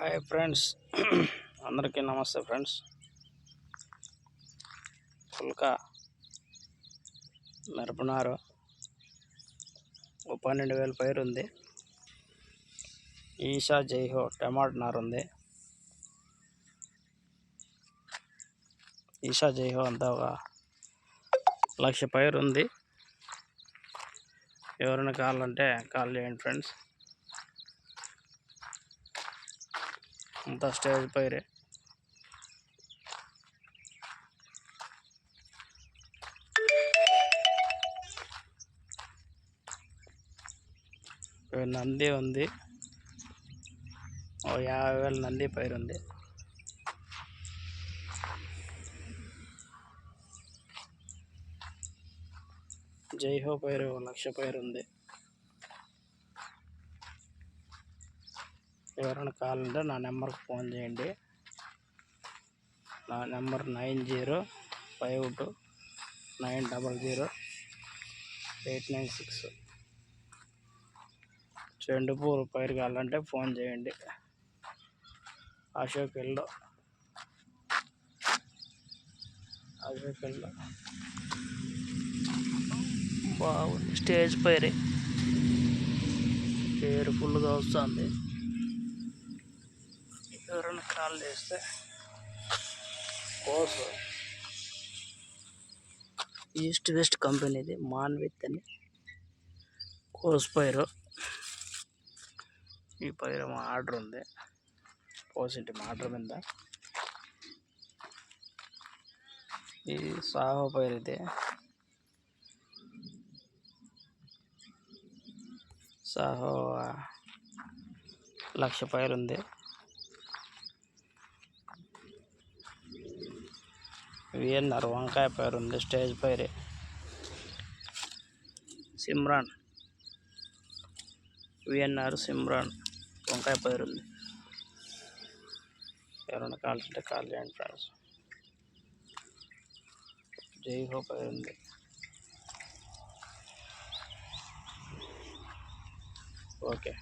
Hi friends. అందరికీ నమస్తే friends. పుల్కా మిరపనారు. పన్నెండు వేల పైరు ఉంది. ఈషా జైహో టమాటో నారు ఉంది. ఈషా జైహో అంతా ఒక లక్ష పైరు ఉంది. ఎవరైనా కావాలంటే కాల్ చేయండి ఫ్రెండ్స్. అంతా స్టేజ్ పైరే. నంది ఉంది. ఓ యాభై వేల నంది పైరు ఉంది. జైహో పైరు ఓ లక్ష పైరు ఉంది. ఎవరైనా కావాలంటే నా నెంబర్కి ఫోన్ చేయండి. నా number nine zero five two nine double zero eight nine six. చెండు పూలు పైరు కావాలంటే ఫోన్ చేయండి. అశోక్ ఇల్లు అశోక్ ఇల్లు బాగుంది స్టేజ్ పైరే. పేరు ఫుల్గా వస్తుంది. ఎవరైనా కాల్ చేస్తే కోసు ఈస్ట్ వెస్ట్ కంపెనీది మాన్విత్ అని. కోస్ పైరు. ఈ పైరు మా ఆర్డర్ ఉంది. పోసింటి మా ఆర్డర్ మీద. ఇది సాహో పైరు ఇది. సాహో లక్ష పైరు ఉంది. విఎన్ఆర్ వంకాయ పైరు ఉంది స్టేజ్ పైరే. సిమ్రాన్. విఎన్ఆర్ సిమ్రాన్ వంకాయ పైరు ఉంది. ఎవరైనా కాల్చుంటే కాల్ చేయండి ఫ్రెండ్స్. జై హో పైరు ఉంది. ఓకే.